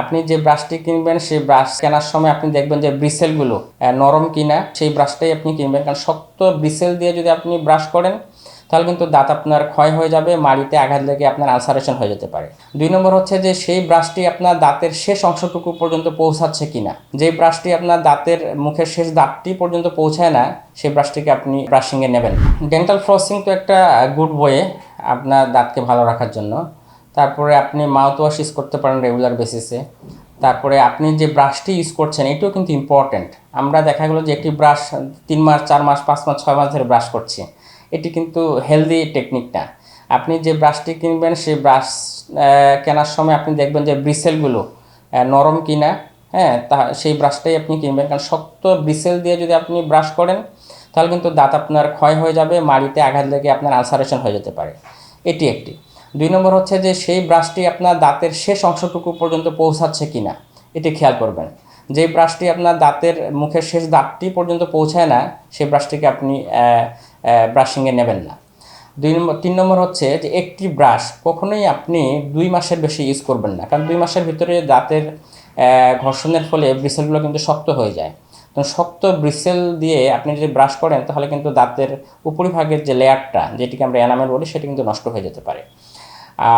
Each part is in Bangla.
আপনি যে ব্রাশটি কিনবেন, সেই ব্রাশ কেনার সময় আপনি দেখবেন যে ব্রিসেলগুলো নরম কিনা, সেই ব্রাশটাই আপনি কিনবেন। কারণ শক্ত ব্রিসেল দিয়ে যদি আপনি ব্রাশ করেন, তাহলে কিন্তু দাঁত আপনার ক্ষয় হয়ে যাবে, মাড়িতে আঘাত লেগে আপনার আলসারেশন হয়ে যেতে পারে। দুই নম্বর হচ্ছে যে, সেই ব্রাশটি আপনার দাঁতের শেষ অংশটুকু পর্যন্ত পৌঁছাচ্ছে কিনা। যে ব্রাশটি আপনার দাঁতের মুখের শেষ দাঁতটি পর্যন্ত পৌঁছায় না, সেই ব্রাশটিকে আপনি ব্রাশিংয়ে নেবেন। ডেন্টাল ফ্লসিং তো একটা গুড বয়ে আপনার দাঁতকে ভালো রাখার জন্য। তারপরে আপনি মাউথ ওয়াশ ইউজ করতে পারেন রেগুলার বেসিসে তারপরে আপনি যে ব্রাশটি ইউজ করছেন, এটাও কিন্তু ইম্পর্ট্যান্ট আমরা দেখা গেলো যে একটি ব্রাশ তিন মাস, চার মাস, পাঁচ মাস, ছয় মাস ধরে ব্রাশ করছি। এটি কিন্তু হেলদি টেকনিক না। আপনি যে ব্রাশটি কিনবেন, সেই ব্রাশ কেনার সময় আপনি দেখবেন যে ব্রিসেলগুলো নরম কিনা হ্যাঁ তা, সেই ব্রাশটাই আপনি কিনবেন। কারণ শক্ত ব্রিসেল দিয়ে যদি আপনি ব্রাশ করেন, তাহলে কিন্তু দাঁত আপনার ক্ষয় হয়ে যাবে, মাড়িতে আঘাত লেগে আপনার আলসারেশন হয়ে যেতে পারে। এটি একটি। দুই নম্বর হচ্ছে যে সেই ব্রাশটি আপনার দাঁতের শেষ অংশটুকু পর্যন্ত পৌঁছাচ্ছে কি না এটি খেয়াল করবেন। যে ব্রাশটি আপনার দাঁতের মুখের শেষ দাঁতটি পর্যন্ত পৌঁছায় না, সেই ব্রাশটিকে আপনি ব্রাশিংয়ে নেবেন না। দুই নম্বর, তিন নম্বর হচ্ছে যে একটি ব্রাশ কখনোই আপনি দুই মাসের বেশি ইউজ করবেন না, কারণ দুই মাসের ভিতরে দাঁতের ঘর্ষণের ফলে ব্রিসেলগুলো কিন্তু শক্ত হয়ে যায়। তো শক্ত ব্রিসেল দিয়ে আপনি যদি ব্রাশ করেন, তাহলে কিন্তু দাঁতের উপরিভাগের যে লেয়ারটা যেটিকে আমরা এনামেল বলি, সেটি কিন্তু নষ্ট হয়ে যেতে পারে।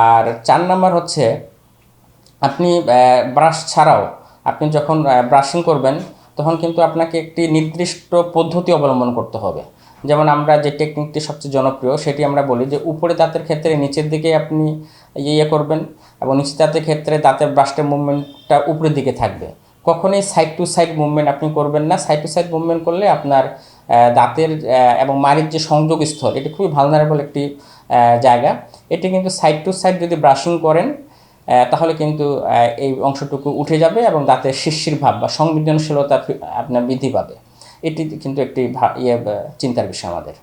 আর চার নম্বর হচ্ছে, আপনি ব্রাশ ছাড়াও আপনি যখন ব্রাশিং করবেন, তখন কিন্তু আপনাকে একটি নির্দিষ্ট পদ্ধতি অবলম্বন করতে হবে। যেমন আমরা যে টেকনিকটি সবচেয়ে জনপ্রিয়, সেটি আমরা বলি যে উপরে দাঁতের ক্ষেত্রে নিচের দিকে আপনি ইয়ে করবেন এবং নিচের দাঁতের ক্ষেত্রে দাঁতের ব্রাশটের মুভমেন্টটা উপরের দিকে থাকবে। কখনোই সাইড টু সাইড মুভমেন্ট আপনি করবেন না। সাইড টু সাইড মুভমেন্ট করলে আপনার দাঁতের এবং মাড়ির যে সংযোগ স্থল, এটি খুবই ভালনারেবল একটি জায়গা। এটি কিন্তু সাইড টু সাইড যদি ব্রাশিং করেন তাহলে কিন্তু এই অংশটুকু উঠে যাবে এবং দাঁতের শিশির ভাব বা সংবেদনশীলতা আপনার বৃদ্ধি পাবে। এটি কিন্তু একটি ইয়ে চিন্তার বিষয় আমাদের।